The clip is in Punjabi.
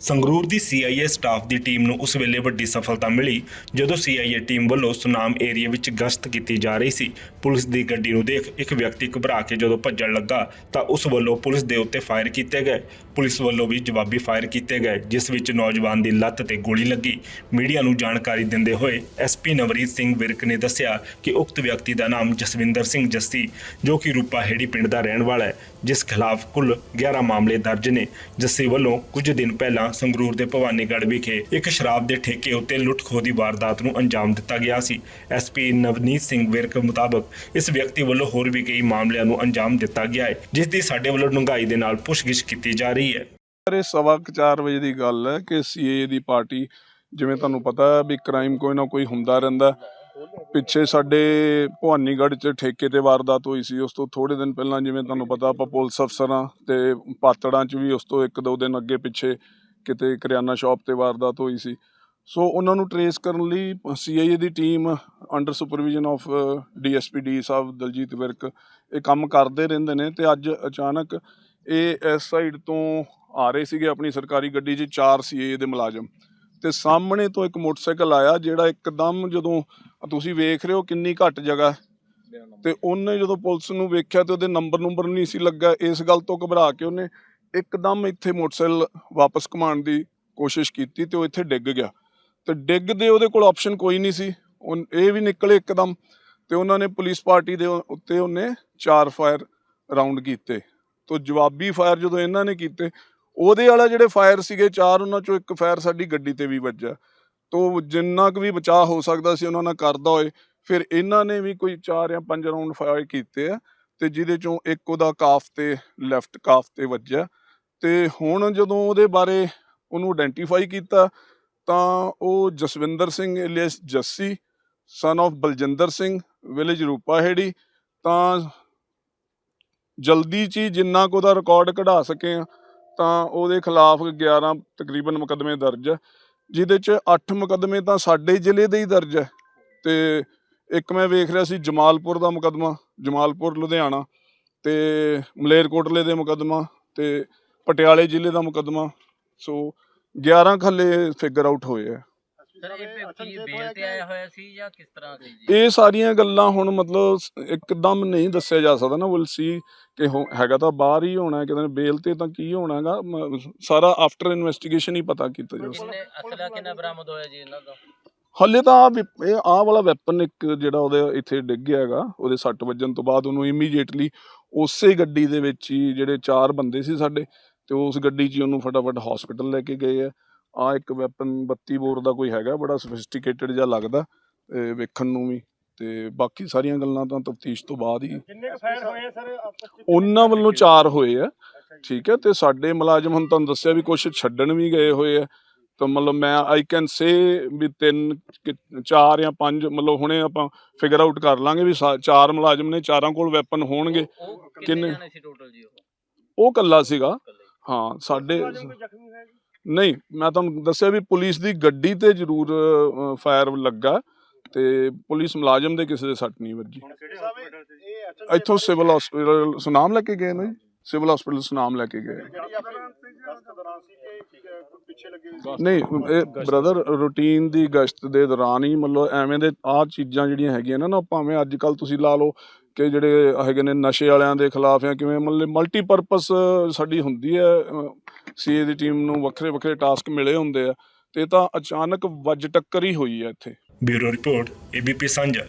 ਸੰਗਰੂਰ ਦੀ CIA ਸਟਾਫ ਦੀ ਟੀਮ ਨੂੰ ਉਸ ਵੇਲੇ ਵੱਡੀ ਸਫਲਤਾ ਮਿਲੀ, ਜਦੋਂ CIA ਟੀਮ ਵੱਲੋਂ ਸੁਨਾਮ ਏਰੀਆ ਵਿੱਚ ਗਸ਼ਤ ਕੀਤੀ ਜਾ ਰਹੀ ਸੀ। ਪੁਲਿਸ ਦੀ ਗੱਡੀ ਨੂੰ ਦੇਖ ਇੱਕ ਵਿਅਕਤੀ ਘਬਰਾ ਕੇ ਜਦੋਂ ਭੱਜਣ ਲੱਗਾ, ਤਾਂ ਉਸ ਵੱਲੋਂ ਪੁਲਿਸ ਦੇ ਉੱਤੇ ਫਾਇਰ ਕੀਤੇ ਗਏ। ਪੁਲਿਸ ਵੱਲੋਂ ਵੀ ਜਵਾਬੀ ਫਾਇਰ ਕੀਤੇ ਗਏ, ਜਿਸ ਵਿੱਚ ਨੌਜਵਾਨ ਦੀ ਲੱਤ ਤੇ ਗੋਲੀ ਲੱਗੀ। ਮੀਡੀਆ ਨੂੰ ਜਾਣਕਾਰੀ ਦਿੰਦੇ ਹੋਏ ਐਸਪੀ ਨਵਰੀਤ ਸਿੰਘ ਵਿਰਕ ਨੇ ਦੱਸਿਆ ਕਿ ਉਕਤ ਵਿਅਕਤੀ ਦਾ ਨਾਮ ਜਸਵਿੰਦਰ ਸਿੰਘ ਜੱਸੀ, ਜੋ ਕਿ ਰੂਪਾ ਹੇੜੀ ਪਿੰਡ ਦਾ ਰਹਿਣ ਵਾਲਾ ਹੈ, ਜਿਸ ਖਿਲਾਫ ਕੁੱਲ 11 ਮਾਮਲੇ ਦਰਜ ਨੇ। ਜੱਸੀ ਵੱਲੋਂ ਕੁਝ ਦਿਨ ਪਹਿਲਾਂ ਸੰਗਰੂਰ ਦੇ ਭਵਾਨੀਗੜ੍ਹ ਵਿਖੇ ਇੱਕ ਸ਼ਰਾਬ ਦੇ ਠੇਕੇ ਉੱਤੇ ਲੁੱਟ-ਖੋਹ ਦੀ ਵਾਰਦਾਤ ਨੂੰ ਅੰਜਾਮ ਦਿੱਤਾ ਗਿਆ ਸੀ। ਐਸਪੀ ਨਵਨੀਤ ਸਿੰਘ ਵਿਰਕ ਮੁਤਾਬਕ ਇਸ ਵਿਅਕਤੀ ਵੱਲੋਂ ਹੋਰ ਵੀ ਕਈ ਮਾਮਲਿਆਂ ਨੂੰ ਅੰਜਾਮ ਦਿੱਤਾ ਗਿਆ ਹੈ, ਜਿਸ ਦੀ ਸਾਡੇ ਵੱਲੋਂ ਡੂੰਘਾਈ ਦੇ ਨਾਲ ਪੁੱਛਗਿੱਛ ਕੀਤੀ ਜਾ ਰਹੀ ਹੈ। ਇਹ ਸਵਾ ਕੁ ਵਜੇ ਦੀ ਗੱਲ ਹੈ ਕਿ ਸੀਏ ਦੀ ਪਾਰਟੀ, ਜਿਵੇਂ ਤੁਹਾਨੂੰ ਪਤਾ ਹੈ ਵੀ ਕ੍ਰਾਈਮ ਕੋਈ ਨਾ ਕੋਈ ਹੁੰਦਾ ਰਹਿੰਦਾ ਪਿੱਛੇ ਸਾਡੇ ਭਵਾਨੀਗੜ੍ਹ ਚ ਠੇਕੇ ਤੇ ਵਾਰਦਾਤ ਹੋਈ ਸੀ, ਉਸ ਤੋਂ ਥੋੜੇ ਦਿਨ ਪਹਿਲਾਂ ਜਿਵੇਂ ਤੁਹਾਨੂੰ ਪਤਾ ਆਪਾਂ ਪੁਲਿਸ ਅਫਸਰਾਂ ਤੇ ਪਾਤੜਾਂ ਚ ਵੀ ਉਸ ਤੋਂ ਇੱਕ ਦੋ ਦਿਨ ਅੱਗੇ ਪਿੱਛੇ ਕਿਤੇ ਕਰਿਆਨਾ ਸ਼ਾਪ ਤੇ ਵਾਰਦਾਤ ਹੋਈ ਸੀ। ਸੋ ਉਹਨਾਂ ਨੂੰ ਟਰੇਸ ਕਰਨ ਲਈ CIA the team under supervision of DSP D ਸਾਹਿਬ ਦਲਜੀਤ ਵਿਰਕ ਇਹ ਕੰਮ ਕਰਦੇ ਰਹਿੰਦੇ ਨੇ ਤੇ ਅੱਜ ਅਚਾਨਕ ਇਹ ਇਸ ਸਾਈਡ ਤੋਂ ਆ ਰਹੇ ਸੀਗੇ ਆਪਣੀ ਸਰਕਾਰੀ ਗੱਡੀ 'ਚ ਚਾਰ ਸੀਏ ਦੇ ਮੁਲਾਜ਼ਮ। ਤੇ ਸਾਹਮਣੇ ਤੋਂ ਇੱਕ ਮੋਟਰਸਾਈਕਲ ਆਇਆ ਜਿਹੜਾ ਇੱਕਦਮ ਜਦੋਂ ਤੁਸੀਂ ਵੇਖ ਰਹੇ ਹੋ ਕਿੰਨੀ ਘੱਟ ਜਗ੍ਹਾ। ਹੈ। ਤੇ ਉਹਨੇ ਜਦੋਂ ਪੁਲਿਸ ਨੂੰ ਵੇਖਿਆ ਤੇ ਉਹਦੇ ਨੰਬਰ ਨੰਬਰ ਨਹੀਂ ਸੀ ਲੱਗਾ। ਇਸ ਗੱਲ ਤੋਂ ਘਬਰਾ ਕੇ ਉਹਨੇ ਇੱਕਦਮ ਇੱਥੇ ਮੋਟਰਸਾਈਕਲ ਵਾਪਸ ਘੁਮਾਉਣ ਦੀ ਕੋਸ਼ਿਸ਼ ਕੀਤੀ ਤੇ ਉਹ ਇੱਥੇ ਡਿੱਗ ਗਿਆ। ਤੇ ਡਿੱਗਦੇ ਉਹਦੇ ਕੋਲ ਆਪਸ਼ਨ ਕੋਈ ਨਹੀਂ ਸੀ। ਉਹ ਇਹ ਵੀ ਨਿਕਲੇ ਇੱਕਦਮ ਤੇ ਉਹਨਾਂ ਨੇ ਪੁਲਿਸ ਪਾਰਟੀ ਦੇ ਉੱਤੇ ਉਹਨੇ ਚਾਰ ਫਾਇਰ ਰਾਉਂਡ ਕੀਤੇ। ਤੋਂ ਜਵਾਬੀ ਫਾਇਰ ਜਦੋਂ ਇਹਨਾਂ ਨੇ ਕੀਤੇ, ਉਹਦੇ ਵਾਲਾ ਜਿਹੜੇ ਫਾਇਰ ਸੀਗੇ, ਚਾਰ ਉਹਨਾਂ ਚੋਂ ਇੱਕ ਫਾਇਰ ਸਾਡੀ ਗੱਡੀ ਤੇ ਵੀ ਵੱਜਾ ਤੋਂ ਜਿੰਨਾ ਕੁ ਵੀ ਬਚਾਅ ਹੋ ਸਕਦਾ ਸੀ, ਉਹਨਾਂ ਨਾਲ ਕਰਦਾ ਹੋਏ। ਫਿਰ ਇਹਨਾਂ ਨੇ ਵੀ ਕੋਈ ਚਾਰ ਜਾਂ ਪੰਜ ਰਾਉਂਡ ਫਾਇਰ ਕੀਤੇ ਆ ਤੇ ਜਿਹਦੇ ਚੋਂ ਇੱਕ ਉਹਦਾ ਕਾਫ ਤੇ ਲੈਫਟ ਕਾਫ ਤੇ ਵੱਜਿਆ। ਤੇ ਹੁਣ ਜਦੋਂ ਉਹਦੇ ਬਾਰੇ ਉਹਨੂੰ ਆਇਡੈਂਟੀਫਾਈ ਕੀਤਾ, ਤਾਂ ਉਹ Jaswinder Singh alias Jassi son of Baljinder Singh village Rupaheri, ਤਾਂ ਜਲਦੀ ਚ ਹੀ ਜਿੰਨਾ ਕੁ ਉਹਦਾ ਰਿਕਾਰਡ ਕਢਾ ਸਕੇ ਆ ਤਾਂ ਉਹਦੇ ਖਿਲਾਫ 11 ਤਕਰੀਬਨ ਮੁਕੱਦਮੇ ਦਰਜ ਹੈ ਜਿਹਦੇ ਚ 8 ਮੁਕੱਦਮੇ ਤਾਂ ਸਾਡੇ ਜ਼ਿਲ੍ਹੇ ਦੇ ਹੀ ਦਰਜ ਹੈ ਤੇ ਇੱਕ ਮੈਂ ਵੇਖ ਰਿਹਾ ਸੀ ਜਮਾਲਪੁਰ ਦਾ ਮੁਕੱਦਮਾ, ਜਮਾਲਪੁਰ ਲੁਧਿਆਣਾ, ਤੇ ਮਲੇਰਕੋਟਲੇ ਦੇ ਮੁਕੱਦਮਾ, ਤੇ ਪਟਿਆਲੇ ਜ਼ਿਲ੍ਹੇ ਦਾ ਮੁਕੱਦਮਾ ਸੋ 11 ਖੱਲੇ ਫਿਗਰ ਆਊਟ ਹੋਏ ਆ। ਸਰ ਇਹ ਵਿਅਕਤੀ ਬੇਲ ਤੇ ਆਇਆ ਹੋਇਆ ਸੀ ਜਾਂ ਕਿਸ ਤਰ੍ਹਾਂ ਸੀ ਜੀ? ਇਹ ਸਾਰੀਆਂ ਗੱਲਾਂ ਹੁਣ ਮਤਲਬ ਇੱਕਦਮ ਨਹੀਂ ਦੱਸਿਆ ਜਾ ਸਕਦਾ ਨਾ ਵਿਲ ਸੀ ਕਿ ਹੈਗਾ ਤਾਂ ਬਾਹਰ ਹੀ ਹੋਣਾ ਕਿਤੇ ਬੇਲ ਤੇ ਤਾਂ ਕੀ ਹੋਣਾਗਾ ਸਾਰਾ ਆਫਟਰ ਇਨਵੈਸਟੀਗੇਸ਼ਨ ਹੀ ਪਤਾ ਕੀਤਾ ਜਾ ਸਕਦਾ ਕਿੰਨੇ ਅਸਲਾ ਕਿੰਨਾ ਬਰਾਮਦ ਹੋਇਆ ਜੀ ਇਹਨਾਂ ਦਾ? ਹੱਲੇ ਤਾਂ ਇਹ ਆਹ ਵਾਲਾ ਵੈਪਨ ਇੱਕ ਜਿਹੜਾ ਉਹਦੇ ਇੱਥੇ ਡਿੱਗ ਗਿਆ ਹੈਗਾ ਉਹਦੇ ਸੱਟ ਵੱਜਣ ਤੋਂ ਬਾਅਦ ਉਹਨੂੰ ਇਮੀਡੀਏਟਲੀ ਉਸੇ ਗੱਡੀ ਦੇ ਵਿੱਚ ਹੀ ਜਿਹੜੇ ਚਾਰ ਬੰਦੇ ਸੀ ਸਾਡੇ ਤੇ ਉਸ ਗੱਡੀ 'ਚ ਉਹਨੂੰ ਫਟਾਫਟ ਹਸਪੀਟਲ ਲੈ ਕੇ ਗਏ ਆ। ਆ ਇੱਕ ਵੈਪਨ 32 ਬੋਰ ਦਾ ਕੋਈ ਹੈਗਾ ਬੜਾ ਸੋਫਿਸਟੀਕੇਟਡ ਜਿਹਾ ਲੱਗਦਾ ਇਹ ਵੇਖਣ ਨੂੰ ਵੀ। ਤੇ ਬਾਕੀ ਸਾਰੀਆਂ ਗੱਲਾਂ ਤਾਂ ਤਫਤੀਸ਼ ਤੋਂ ਬਾਅਦ ਹੀ। ਕਿੰਨੇ ਕੁ ਫਾਇਰ ਹੋਏ ਆ ਸਰ? ਉਹਨਾਂ ਵੱਲੋਂ ਚਾਰ ਹੋਏ ਆ ਠੀਕ ਹੈ ਤੇ ਸਾਡੇ ਮੁਲਾਜ਼ਮ ਹੁਣ ਤੁਹਾਨੂੰ ਦੱਸਿਆ ਵੀ ਕੁਝ ਛੱਡਣ ਵੀ ਗਏ ਹੋਏ ਆ। ਤਾਂ ਮਤਲਬ ਮੈਂ ਆਈ ਕੈਨ ਸੇ ਵੀ ਤਿੰਨ ਚਾਰ ਜਾਂ ਪੰਜ ਮਤਲਬ ਹੁਣੇ ਆਪਾਂ ਫਿਗਰ ਆਊਟ ਕਰ ਲਾਂਗੇ ਵੀ ਚਾਰ ਮੁਲਾਜ਼ਮ ਨੇ ਚਾਰਾਂ ਕੋਲ ਵੈਪਨ ਹੋਣਗੇ। ਕਿੰਨੇ? ਕਿੰਨੇ ਜਾਣੇ ਸੀ ਟੋਟਲ ਜੀ ਉਹ? ਉਹ ਕੱਲਾ ਸੀਗਾ? ਹਾਂ ਸਾਡੇ ਜ਼ਖਮੀ ਜੀ? ਨਹੀਂ ਮੈਂ ਤੁਹਾਨੂੰ ਦੱਸਿਆ ਵੀ ਪੁਲਿਸ ਦੀ ਗੱਡੀ ਤੇ ਜ਼ਰੂਰ ਫਾਇਰ ਲੱਗਾ ਤੇ ਪੁਲਿਸ ਮੁਲਾਜ਼ਮ ਦੇ ਕਿਸੇ ਦੇ ਸੱਟ ਨਹੀਂ ਵੱਜੀ। ਇੱਥੋਂ ਸਿਵਲ ਹਸਪੀਟਲ ਸੁਨਾਮ ਲੈ ਕੇ ਗਏ ਨੇ ਜੀ। ਸਿਵਲ ਹਸਪੀਟਲ ਸੁਨਾਮ ਲੈ ਕੇ ਗਏ ਨਹੀਂ ਇਹ ਬ੍ਰਦਰ ਰੂਟੀਨ ਦੀ ਗਸ਼ਤ ਦੇ ਦੌਰਾਨ ਹੀ ਮਤਲਬ ਐਵੇਂ ਦੇ ਆਹ ਚੀਜ਼ਾਂ ਜਿਹੜੀਆਂ ਹੈਗੀਆਂ ਨੇ ਨਾ ਭਾਵੇਂ ਅੱਜ ਕੱਲ ਤੁਸੀਂ ਲਾ ਲਓ ਕਿ ਜਿਹੜੇ ਹੈਗੇ ਨੇ ਨਸ਼ੇ ਵਾਲਿਆਂ ਦੇ ਖਿਲਾਫ ਜਾਂ ਕਿਵੇਂ ਮਤਲਬ ਮਲਟੀਪਰਪਸ ਸਾਡੀ ਹੁੰਦੀ ਹੈ ਸੀਏ ਦੀ ਟੀਮ ਨੂੰ ਵੱਖਰੇ ਵੱਖਰੇ ਟਾਸਕ ਮਿਲੇ ਹੁੰਦੇ ਆ, ਤੇ ਤਾਂ ਅਚਾਨਕ ਵੱਜ ਟੱਕਰ ਹੀ ਹੋਈ ਹੈ ਇੱਥੇ। ਬਿਊਰੋ ਰਿਪੋਰਟ ਏਬੀਪੀ ਸਾਂਝਾ।